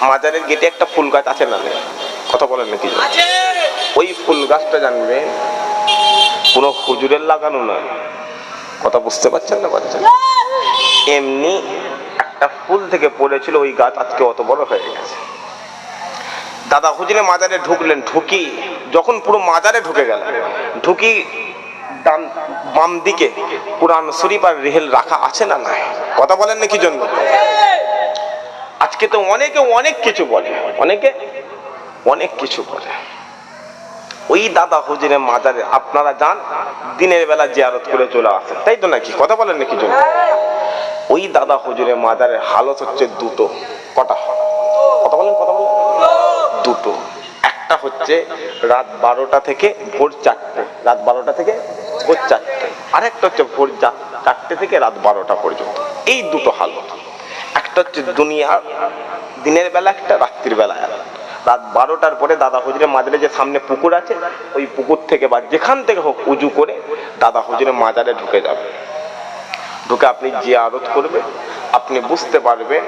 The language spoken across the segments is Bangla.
মাজারের গেটে একটা ফুল গাছ আছে না? কথা বলেন নাকি? ওই ফুল গাছটা জানবেন কোনো হুজুরের লাগানো নয় কথা বুঝতে পারছেন না বাচ্চা? এমনি একটা ফুল থেকে পড়েছিল ওই গাছ আজকে অত বড় হয়ে গেছে। দাদা হুজুরে মাজারে ঢুকলেন ঢুকি যখন পুরো মাজারে ঢুকে গেল ঢুকি ডান বাম দিকে কোরআন শরীফ আর রেহেল রাখা আছে না নাই? কথা বলেন না কি জন্য আজকে তো অনেকে অনেক কিছু বলে। অনেকে অনেক কিছু বলে। ওই দাদা হুজুরের মাজারে, আপনারা যান, দিনের বেলা জিয়ারত করে চলে আসেন। তাই তো নাকি? কথা বলেন নাকি ওই দাদা হুজুরের মাজারের হালত হচ্ছে দুটো। কটা? কথা বলেন কথা বলেন। দুটো। একটা হচ্ছে রাত বারোটা থেকে ভোর চারটে। রাত বারোটা থেকে ভোর চারটে। আরেকটা হচ্ছে ভোর চারটে থেকে রাত বারোটা পর্যন্ত। এই দুটো হালত। হচ্ছে দুনিয়ার দিনের বেলা একটা, রাত্রির বেলা। রাত বারোটার পরে দাদা হুজুরের মাজারে যে সামনে পুকুর আছে, ওই পুকুর থেকে বা যেখান থেকে হোক উজু করে দাদা হুজুরের মাজারে ঢুকে যাবে। ঢুকে আপনি যে আরত করবে আপনি বুঝতে পারবেন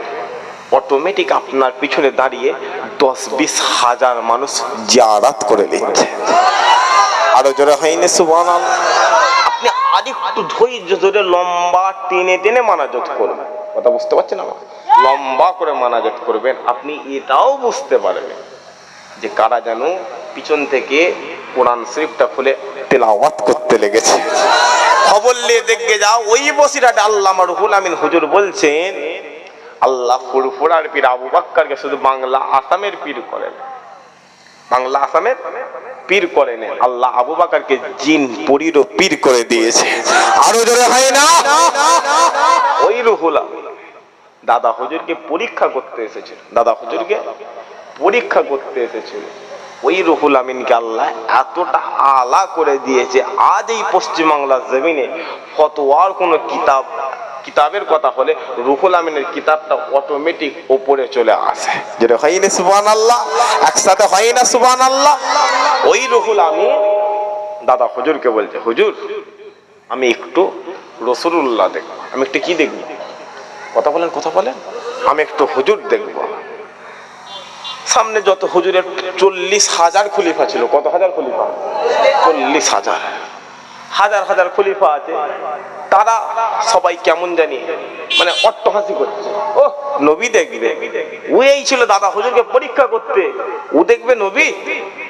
অটোমেটিক আপনার পিছনে দাঁড়িয়ে দশ বিশ হাজার মানুষ জিয়ারাত করে নিচ্ছে। আরও জোরে হয়নি সুবান আপনি আর একটু ধৈর্য ধরে লম্বা টেনে টেনে মানাজত করবেন কথা বুঝতে পারছেন আমার? লম্বা করে মানাজত করবেন, আপনি এটাও বুঝতে পারবেন যে কারা যেন পিছন থেকে কোরআন শরীফটা খুলে তেলাওয়াত করতে লেগেছে। খবর নিয়ে দেখবে, যাও, ওই বসিরাটা আল্লাহ রুহুল আমিন হুজুর বলছেন আল্লাহ ফুরফুরার পীর আবু বাক্কারকে শুধু বাংলা আসামের পীর করেন। বাংলা আসামের পীর করেন। আল্লাহ আবু বাকারকে জিন, পরিরও পীর করে দিয়েছে। আরও জোরে হয় না? ওই রুহুল আমিন। দাদা হুজুরকে পরীক্ষা করতে এসেছিল। দাদা হুজুরকে পরীক্ষা করতে এসেছিল। ওই রুহুল আমিনকে আল্লাহ এতটা আলা করে দিয়েছে আজ এই পশ্চিমবাংলার জমিনে ফতোয়ার কোনো কিতাব কিতাবের কথা হলে রুহুল আমিনের কিতাবটা অটোমেটিক ওপরে চলে আসে। যেটা হয় না সুবান আল্লাহ একসাথে হয় না সুবান আল্লাহ ওই রুহুল আমিন দাদা হুজুরকে বলছে হুজুর আমি একটু রসুল্লাহ দেখব। আমি একটু কি দেখব? কথা বলেন কথা বলেন। আমি একটু হুজুর দেখব। সামনে যত হুজুরের চল্লিশ হাজার খলিফা ছিল কত হাজার খলিফা? চল্লিশ হাজার। হাজার হাজার খলিফা আছে। তারা সবাই কেমন জানি মানে অট্টহাসি করছে। ও নবী দেখবে। ও এই ছিল দাদা হুজুরকে পরীক্ষা করতে। ও দেখবে নবী?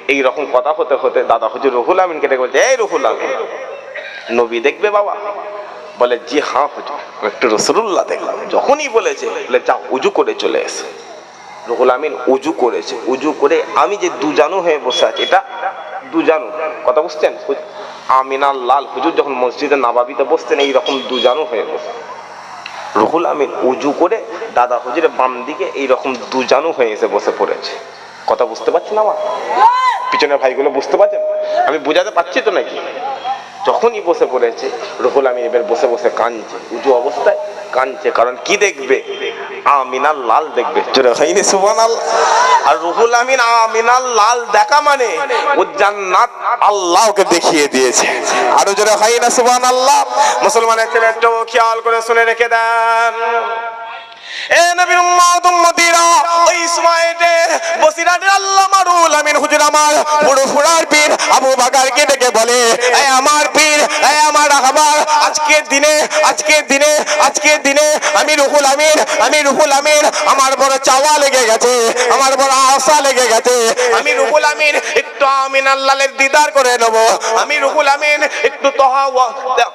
এই রকম কথা হতে হতে দাদা হুজুর রহুল আমিনকে দেখবে বলছে, এই রহুল আমিন নবী দেখবে বাবা। বলে জি হ্যাঁ হুজুর। একটু রসুল্লাহ দেখলাম যখনই বলেছে বলে যা উজু করে চলে এসে। রুহুল আমিন উজু করেছে। উজু করে আমি যে দুজানু হয়ে বসে আছি এটা দুজানু। কথা বুঝছেন? আমিনাল লাল হুজুর যখন মসজিদে নাবাবিতে বসতেন এইরকম দুজানু হয়ে বসে। রুহুল আমিন উজু করে দাদা হুজুরের বাম দিকে এইরকম দুজানু হয়ে এসে বসে পড়েছে। কথা বুঝতে পারছেন আমার? পিছনের ভাইগুলো বুঝতে পারছেন? আমি বোঝাতে পারছি তো নাকি? যখনই বসে পড়েছে, রুহুল আমিন এবার বসে বসে কাঁদছে, উঁচু অবস্থায় কাঁদছে, কারণ কি দেখবে? আমিনাল লাল দেখবে। হয়নি সুবহানাল আর রুহুল আমিন আমিনাল লাল দেখা মানে ও জান্নাত আল্লাহকে দেখিয়ে দিয়েছে। আরও জোরে হয় না সুবহানাল্লাহ। মুসলমানের ছেলে একটু খেয়াল করে শুনে রেখে দেন। আমি রুহুল আমিন, আমি রুহুল আমিন, আমার বড় চাওয়া লেগে গেছে, আমার বড় আশা লেগে গেছে, আমি রুহুল আমিন একটু আমিন আল্লাহের দিদার করে নেব, আমি রুহুল আমিন একটু তোহা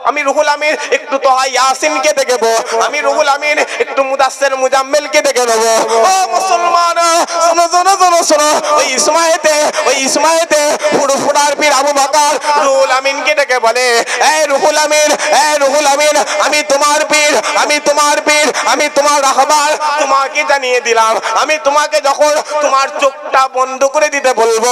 আমি রুহুল আমিন একটু তোহা ইয়াসিনকে দেখব আমি রুহুল আমিন একটু মুদাসসির মুজাম্মিলকে ও মুসলমান, শোনো শোনো শোনো শোনো। ওই ওই ফুড়ু ফুড়ার পীর আবু রুহুল আমিনকে ডেকে বলে, এই রুহুল আমিন, এই রুহুল আমিন, আমি তোমার পীর, আমি তোমার পীর, আমি তোমার রাহবার। তোমাকে জানিয়ে দিলাম, আমি তোমাকে যখন তোমার চোখটা বন্ধ করে দিতে বলব,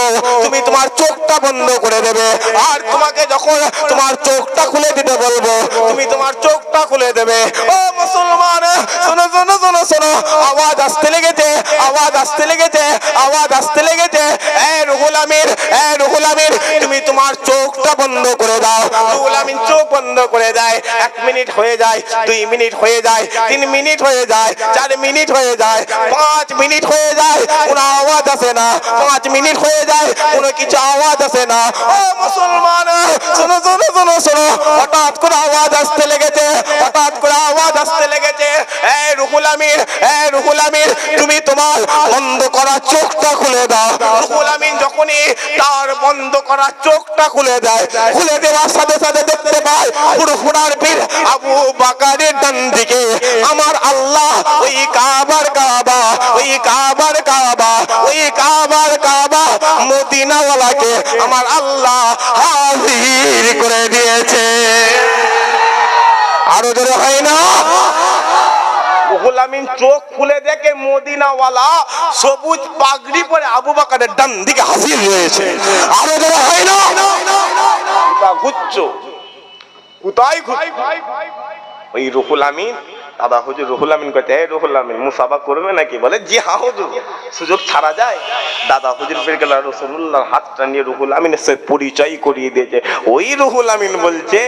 তুমি তোমার চোখটা বন্ধ করে দেবে। আর তোমাকে যখন তোমার চোখটা খুলে দিতে বলব, তুমি তোমার চোখটা খুলে দেবে ও মুসলমান শোনো শোনো শোনো শোনো আওয়াজ আসতে লেগেছে আওয়াজ আসতে লেগেছে আওয়াজ আসতে লেগেছে এ রুহুল আমির এ রুহুল আমির তুমি তোমার চোখটা বন্ধ করে দাও রুহুল আমিন চোখ বন্ধ করে দেয়। এক মিনিট হয়ে যায়, দুই মিনিট হয়ে যায়, তিন মিনিট হয়ে যায়, চার মিনিট হয়ে যায়, পাঁচ মিনিট হয়ে যায়, কোনো আওয়াজ আসে না, পাঁচ মিনিট হয়ে যায়, কোনো কিছু আওয়াজ আসে না। ও মুসলমান, শোনো শোনো শোনো শোনো, হঠাৎ করে আওয়াজ আসতে লেগেছে, হঠাৎ করে আওয়াজ আসতে লেগেছে। এই রুহুল আমির এই রুহুল আমির তুমি তোমার বন্ধ করা চোখটা খুলে দাও। রুহুল আমিন যখনই তার বন্ধ করা চোখটা খুলে দেয়, খুলে দেওয়ার সাথে সাথে দেখতে পায় ফুরফুরার পীর আবু বাকারের ডান দিকে, আমার আল্লাহ ওই কাবার কাবা, ওই কাবার কাবা, ওই কাবার কাবা মদিনাওয়ালাকে আমার আল্লাহ হাজির করে দিয়েছে। আরও জোরে হয় না? রুহুল আমিন চোখ খুলে দেখে মদিনাওয়ালা সবুজ পাগড়ি পরে আবু বাকারের ডান দিকে হাজির হয়েছে। আরও জোরে হয় না? ঘুরছ কোথায় ওই রুহুল আমিন দাদা হুজুর রুহুল আমিন কইতে, এই রুহুল আমিন, মুসাফা করবে নাকি? বলে, জি হ্যাঁ হুজুর, সুযোগ ছাড়া যায়। দাদা হুজুর ফির গেল রসুল্লাহর হাতটা নিয়ে রুহুল আমিনের সাথে পরিচয় করিয়ে দিয়েছে ওই রুহুল আমিন বলছে,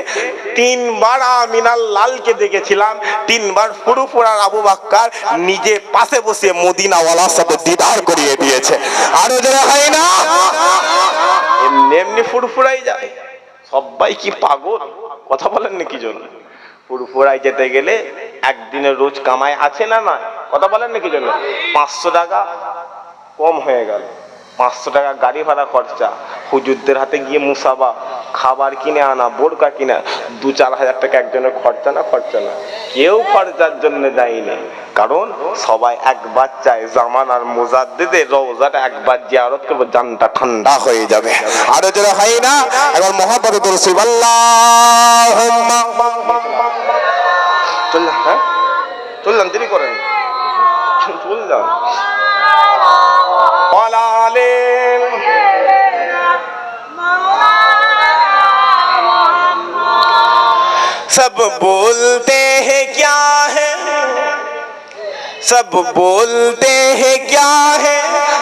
তিনবার আমিনাল লালকে দেখেছিলাম, তিনবার ফুরুফুরার আবু বাক্কার নিজে পাশে বসে মদিনাওয়ালার সাথে দিদার করিয়ে দিয়েছে। আরও যারা হয় না, এমনি এমনি ফুরফুরাই যায়। সবাই কি পাগল? কথা বলেন না কি জন্য? ফুরফুরায় যেতে গেলে একদিনের রোজ কামাই আছে না না কথা বলেন নাকি জন্য? পাঁচশো টাকা কম হয়ে গেল। পাঁচশো টাকা গাড়ি ভাড়া খরচা। হুজুরদের হাতে গিয়ে মুসাবা, খাবার কিনে আনা, বোরকা কিনা দু চার হাজার টাকা একজনের খরচা না খরচা না। কেউ খরচার জন্য দেয়নি। কারণ সবাই একবার চায় জামান আর মোজাদ্দেদের রোজাটা একবার জিয়ারত করবো জানটা ঠান্ডা হয়ে যাবে আরো যারা হয় না এবার মহাপদ রসুল আল্লাহ চললাম হ্যাঁ চললাম দেরি করেন চললাম পালালেন सब बोलते हैं क्या है سب بولتے ہیں کیا ہے؟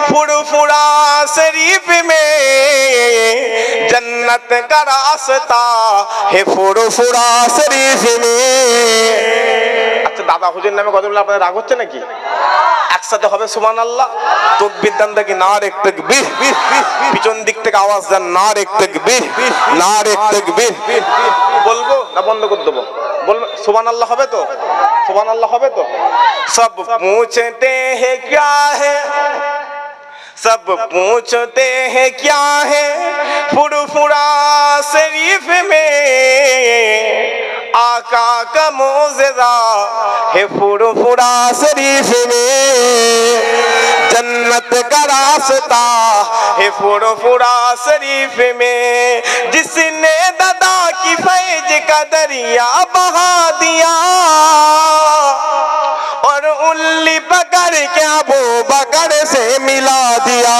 پھڑ پھڑا شریف میں جنت کا راستہ ہے پھڑ پھڑا شریف میں۔ দাদা হুজুর নামে কতগুলো আপনাদের রাগ হচ্ছে নাকি একসাথে হবে সুমান আল্লাহ তকবির দান দেখি না রেক তকবির পিছন দিক থেকে আওয়াজ দেন না রেক তকবির না রেক তকবির বলবো না বন্ধ করে দেবো বলবো সুমান আল্লাহ হবে তো সুমান আল্লাহ হবে তো সব पूछते हैं क्या है सब पूछते हैं क्या है फुरफुरा शरीफ में आका का मोजरा है फुरफुरा शरीफ में जन्नत का रास्ता है फुरफुरा शरीफ में जिसने दादा की फैज का दरिया बहा दिया और उल्ली पकड़ के अबू बकर से मिला दिया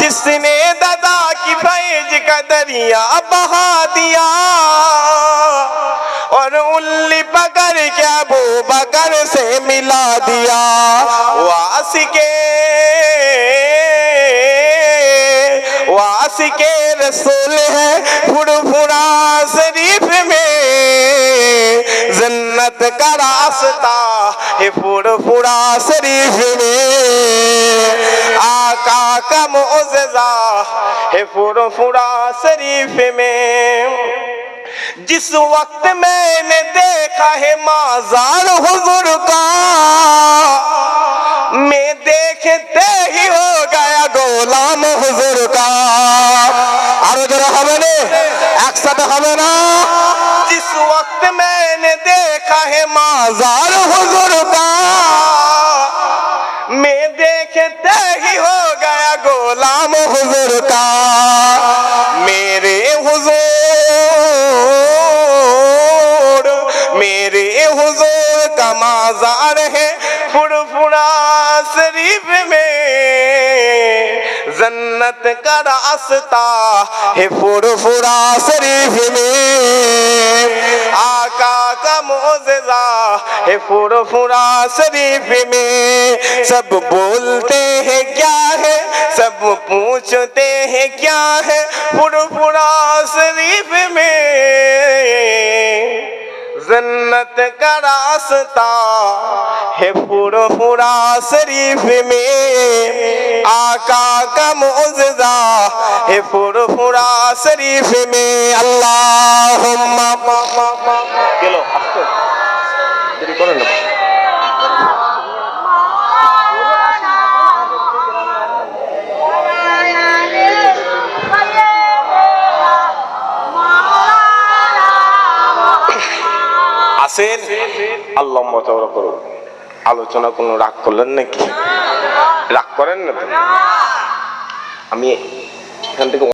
जिसने दादा की फैज का दरिया बहा दिया دیا۔ واس کے۔ واس کے رسول ہے پھڑ پھڑا شریف میں۔ جنت کا راستہ ہے پھڑ پھڑا شریف میں۔ آقا کا معززہ ہے پھڑ پھڑا شریف میں۔ جس وقت میں نے دیکھا ہے مازار मैंने देखा है माजार हुजूर का। मैं देखते ही हो गया गोलाम हुजूर का। मेरे हुजूर मेरे हुजूर का माजार है फुरफुरा शरीफ में। जन्नत का रास्ता है फुरफुरा शरीफ में موززہ ہے فورو فوراً شریف میں سب بولتے ہیں کیا ہے؟ سب پوچھتے ہیں کیا ہے؟ فورو فوراً شریف میں زنت کا راستہ ہے فورو فوراً شریف میں آقا کا موززا ہے فورو فوراً شریف میں۔ اللہم کلو আল্লাহ চওড়া করুন। আলোচনা কোনো রাগ করলেন নাকি? রাগ করেন না আমি এখান থেকে